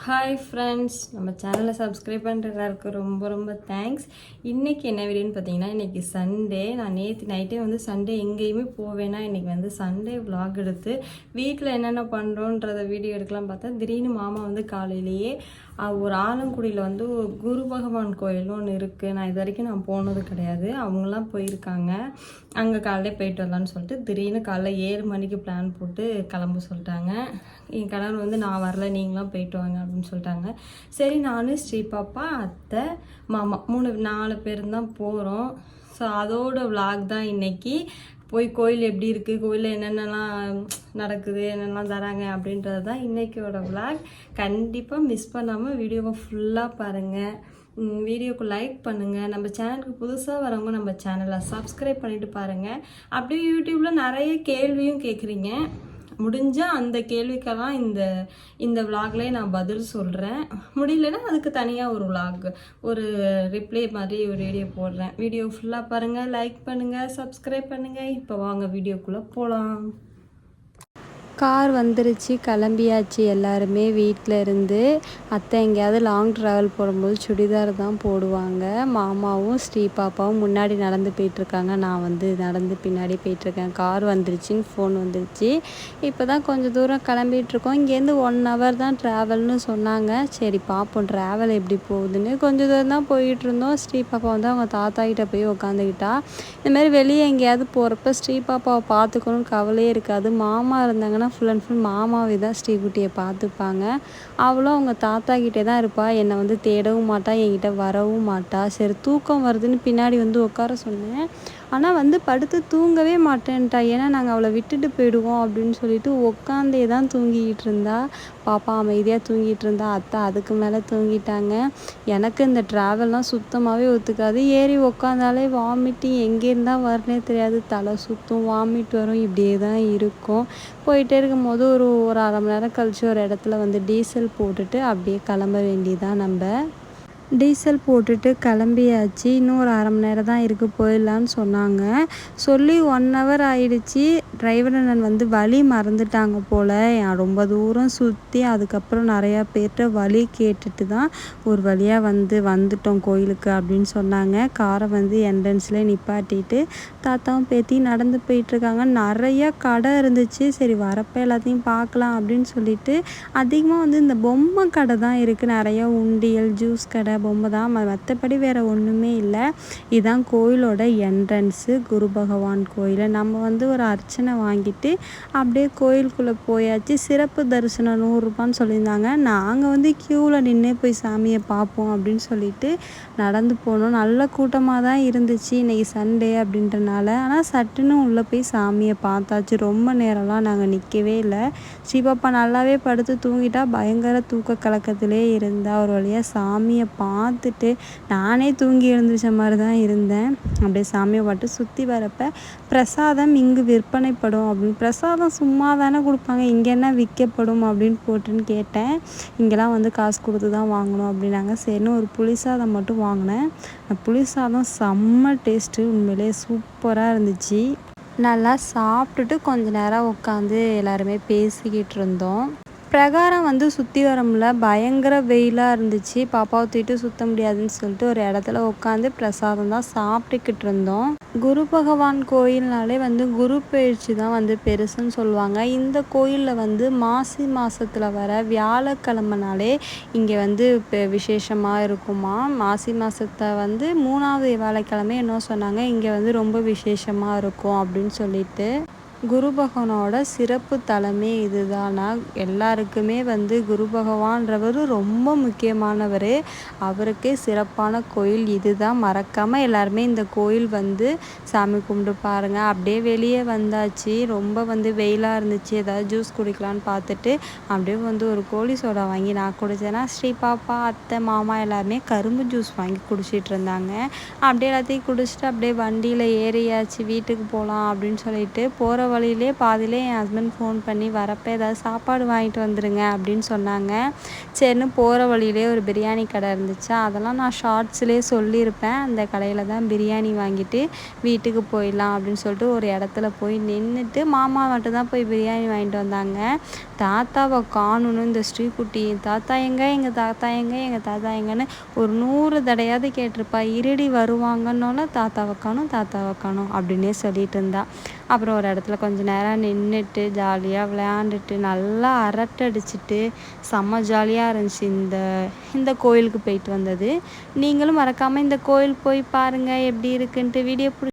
Hi friends நம்ம சேனலை subscribe பண்ணுற எல்லாருக்கும் ரொம்ப ரொம்ப தேங்க்ஸ் இன்றைக்கி என்ன வீடியோன்னு பார்த்தீங்கன்னா இன்றைக்கி சண்டே நான் நேற்று நைட்டே வந்து சண்டே எங்கேயுமே போவேன்னா இன்றைக்கி வந்து சண்டே விலாக் எடுத்து வீட்டில் என்னென்ன பண்ணுறோன்றத வீடியோ எடுக்கலாம் பார்த்தா திடீர்னு மாமா வந்து காலையிலேயே ஒரு ஆலங்குடியில் வந்து குரு பகவான் கோயில்னு ஒன்று இருக்குது நான் இது வரைக்கும் நான் போனது கிடையாது. அவங்களாம் போயிருக்காங்க. அங்கே காலையில் போயிட்டு வரலான்னு சொல்லிட்டு திடீர்னு காலைல ஏழு மணிக்கு பிளான் போட்டு கிளம்ப சொல்லிட்டாங்க. என் கணவர் வந்து நான் வரல நீங்களாம் போயிட்டு வாங்க அப்படின்னு சொல்லிட்டாங்க. சரி நானும் ஸ்ரீ பாப்பா அத்தை மாமா மூணு நாலு பேர் தான் போகிறோம் ஸோ அதோட vlog தான் இன்னைக்கு. போய் கோயில் எப்படி இருக்குது கோயிலில் என்னென்னலாம் நடக்குது? என்னென்னலாம் தராங்க? அப்படின்றது தான் இன்றைக்கியோட விளாக் கண்டிப்பாக மிஸ் பண்ணாமல் வீடியோவை ஃபுல்லாக பாருங்கள் வீடியோக்கு லைக் பண்ணுங்கள் நம்ம சேனலுக்கு புதுசாக வரவங்க நம்ம சேனலை சப்ஸ்கிரைப் பண்ணிவிட்டு பாருங்கள் அப்படியே யூடியூப்பில் நிறைய கேள்வியும் கேட்குறீங்க முடிஞ்சால் அந்த கேள்விக்கெல்லாம் இந்த இந்த விலாக்லேயே நான் பதில் சொல்கிறேன் முடியலன்னா அதுக்கு தனியாக ஒரு விலாக் ஒரு ரிப்ளை மாதிரி ஒரு வீடியோ போடுறேன். வீடியோ ஃபுல்லாக பாருங்கள் லைக் பண்ணுங்கள் சப்ஸ்கிரைப் பண்ணுங்கள் இப்போ வாங்க வீடியோக்குள்ளே போகலாம் கார் வந்துருச்சு கிளம்பியாச்சு எல்லாருமே வீட்டில் இருந்து. அத்தை எங்கேயாவது லாங் ட்ராவல் போடும்போது சுடிதார் தான் போடுவாங்க. மாமாவும் ஸ்ரீ பாப்பாவும் முன்னாடி நடந்து போயிட்டுருக்காங்க. நான் வந்து நடந்து பின்னாடி போயிட்டுருக்கேன். கார் வந்துருச்சுன்னு ஃபோன் வந்துருச்சு. இப்போ தான் கொஞ்சம் தூரம் கிளம்பிட்டுருக்கோம். இங்கேருந்து ஒன் ஹவர் தான் ட்ராவல்னு சொன்னாங்க. சரி பார்ப்போம் ட்ராவல் எப்படி போகுதுன்னு. கொஞ்சம் தூரம் தான் போயிட்டுருந்தோம். ஸ்ரீ பாப்பா வந்து அவங்க தாத்தா கிட்ட போய் உக்காந்துக்கிட்டா. இந்த மாதிரி வெளியே எங்கேயாவது போகிறப்ப ஸ்ரீ பாப்பாவை பார்த்துக்கணும் கவலையே இருக்காது. மாமா இருந்தாங்கன்னா ஃபுல் அண்ட் ஃபுல் மாமாவை தான் ஸ்ரீகுட்டியை பார்த்துப்பாங்க. அவளும் அவங்க தாத்தா கிட்டே தான் இருப்பாள் என்னை வந்து தேடவும் மாட்டா என்கிட்ட வரவும் மாட்டா. சரி தூக்கம் வருதுன்னு பின்னாடி வந்து உட்கார சொன்னேன். ஆனால் வந்து படுத்து தூங்கவே மாட்டேன்ட்டா. ஏன்னா நாங்கள் அவளை விட்டுட்டு போயிடுவோம் அப்படின்னு சொல்லிட்டு உட்காந்தே தான் தூங்கிக்கிட்டு இருந்தா. பாப்பா அமைதியாக தூங்கிட்டு இருந்தா. அத்தை அதுக்கு மேலே தூங்கிட்டாங்க. எனக்கு இந்த ட்ராவல்லாம் சுத்தமாகவே ஒத்துக்காது. ஏறி உக்காந்தாலே வாமிட்டிங் எங்கேருந்தா வரனே தெரியாது. தலை சுற்றும் வாமிட் வரும். இப்படியே தான் இருக்கும். போயிட்டே இருக்கும்போது ஒரு ஒரு அரை மணி நேரம் கழிச்சு ஒரு இடத்துல வந்து டீசல் போட்டுட்டு அப்படியே கிளம்ப வேண்டியதான் நம்ம டீசல் போட்டுட்டு கிளம்பியாச்சு. இன்னும் ஒரு அரை மணி நேரம் தான் இருக்குது போயிடலான்னு சொன்னாங்க. சொல்லி ஒன் ஹவர் ஆயிடுச்சு. டிரைவர் அண்ணன் வந்து வழி மறந்துட்டாங்க போல். ரொம்ப தூரம் சுற்றி அதுக்கப்புறம் நிறையா பேர்கிட்ட வழி கேட்டுட்டு தான் ஒரு வழியாக வந்து வந்துட்டோம் கோயிலுக்கு அப்படின்னு சொன்னாங்க. காரை வந்து என்ட்ரன்ஸில் நிப்பாட்டிட்டு தாத்தாவும் பேத்தி நடந்து போயிட்டுருக்காங்க நிறைய கடை இருந்துச்சு. சரி வரப்போ எல்லாத்தையும் பார்க்கலாம் அப்படின்னு சொல்லிட்டு அதிகமாக வந்து இந்த பொம்மை கடை தான் இருக்குது நிறையா உண்டியல் ஜூஸ் கடை பொம்மை தான். மற்றபடி வேறு ஒன்றுமே இல்லை. இதுதான் கோயிலோட என்ட்ரன்ஸு குரு பகவான் கோயில். நம்ம வந்து ஒரு அர்ச்சனை வாங்கிட்டு அப்படியே கோயிலுக்குள்ளே போயாச்சு. சிறப்பு தரிசனம் நூறுரூபான்னு சொல்லியிருந்தாங்க. நாங்கள் வந்து க்யூவில் நின்று போய் சாமியை பார்ப்போம் அப்படின்னு சொல்லிட்டு நடந்து போனோம். நல்ல கூட்டமாக தான் இருந்துச்சு. இன்றைக்கி சண்டே அப்படின்றனால. ஆனால் சட்டுன்னு உள்ளே போய் சாமியை பார்த்தாச்சு. ரொம்ப நேரம்லாம் நாங்கள் நிற்கவே இல்லை. சிவப்பா நல்லாவே படுத்து தூங்கிட்டா. பயங்கர தூக்க கலக்கத்திலே இருந்தால் ஒரு வழியாக சாமியை பார்த்துட்டு நானே தூங்கி எழுந்திரிச்ச மாதிரி தான் இருந்தேன். அப்படியே சாமியை பாட்டு சுற்றி வரப்ப பிரசாதம் இங்கு விற்பனைப்படும் அப்படின்னு பிரசாதம் சும்மா தானே கொடுப்பாங்க இங்கே என்ன விற்கப்படும் அப்படின்னு போட்டுன்னு கேட்டேன். இங்கெல்லாம் வந்து காசு கொடுத்து தான் வாங்கணும் அப்படின்னாங்க. சரின்னு ஒரு புளிசாதம் மட்டும் வாங்கினேன். புளிசாதம் செம்ம டேஸ்ட்டு உண்மையிலே சூப்பராக இருந்துச்சு. நல்லா சாப்பிட்டுட்டு கொஞ்ச நேரம் உட்காந்து எல்லாருமே பேசிக்கிட்டு இருந்தோம். பிரகாரம் வந்து சுற்றி வரமுல பயங்கர வெயிலாக இருந்துச்சு. பாப்பாவை தூக்கிட்டு சுற்ற முடியாதுன்னு சொல்லிட்டு ஒரு இடத்துல உட்காந்து பிரசாதம் தான் சாப்பிட்டுக்கிட்டு இருந்தோம். குரு பகவான் கோயில்னாலே வந்து குரு பயிற்சி தான் வந்து பெருசுன்னு சொல்லுவாங்க. இந்த கோயிலில் வந்து மாசி மாதத்தில் வர வியாழக்கிழமைனாலே இங்கே வந்து பெ- விசேஷமாக இருக்குமா? மாசி மாதத்தை வந்து மூணாவது வியாழக்கிழமை என்ன சொன்னாங்க? இங்கே வந்து ரொம்ப விசேஷமாக இருக்கும் அப்படின்னு சொல்லிட்டு. குரு பகவானோட சிறப்பு தலைமை இதுதானா? எல்லாருக்குமே வந்து குரு பகவான்றவர் ரொம்ப முக்கியமானவர். அவருக்கே சிறப்பான கோயில் இதுதான். மறக்காமல் எல்லாருமே இந்த கோயில் வந்து சாமி கும்பிட்டு பாருங்கள் அப்படியே வெளியே வந்தாச்சு. ரொம்ப வந்து வெயிலாக இருந்துச்சு. ஏதாவது ஜூஸ் குடிக்கலான்னு பார்த்துட்டு அப்படியே வந்து ஒரு கோழி சோடா வாங்கி நான் குடித்தேன்னா ஸ்ரீ பாப்பா அத்தை மாமா எல்லாருமே கரும்பு ஜூஸ் வாங்கி குடிச்சிட்டு இருந்தாங்க. அப்படியே எல்லாத்தையும் குடிச்சிட்டு அப்படியே வண்டியில் ஏறியாச்சு. வீட்டுக்கு போகலாம் அப்படின்னு சொல்லிட்டு போகிற வழியிலே பாதியிலே என் ஹஸ்பண்ட் ஃபோன் பண்ணி வரப்போ ஏதாவது சாப்பாடு வாங்கிட்டு வந்துடுங்க அப்படின்னு சொன்னாங்க. சரின்னு போகிற வழியிலே ஒரு பிரியாணி கடை இருந்துச்சு. அதெல்லாம் நான் ஷார்ட்ஸ்லேயே சொல்லியிருப்பேன். அந்த கடையில் தான் பிரியாணி வாங்கிட்டு வீட்டுக்கு போயிடலாம் அப்படின்னு சொல்லிட்டு ஒரு இடத்துல போய் நின்றுட்டு மாமா மட்டும் தான் போய் பிரியாணி வாங்கிட்டு வந்தாங்க. தாத்தாவை காணணும் இந்த ஸ்ரீகுட்டி தாத்தா எங்க? எங்கள் தாத்தா எங்க? எங்கள் தாத்தா எங்கன்னு ஒரு நூறு தடையாவது கேட்டிருப்பா. இருடி வருவாங்கன்னொன்னே தாத்தாவை காணும் தாத்தாவை காணும் அப்படின்னே சொல்லிட்டு இருந்தா. அப்புறம் ஒரு இடத்துல கொஞ்ச நேரம் நின்றுட்டு ஜாலியாக விளையாண்டுட்டு நல்லா அரட்டடிச்சிட்டு செம்ம ஜாலியாக இருந்துச்சு இந்த இந்த கோயிலுக்கு போயிட்டு வந்தது. நீங்களும் மறக்காமல் இந்த கோயில் போய் பாருங்கள் எப்படி இருக்குன்ட்டு வீடியோ பிடிச்சி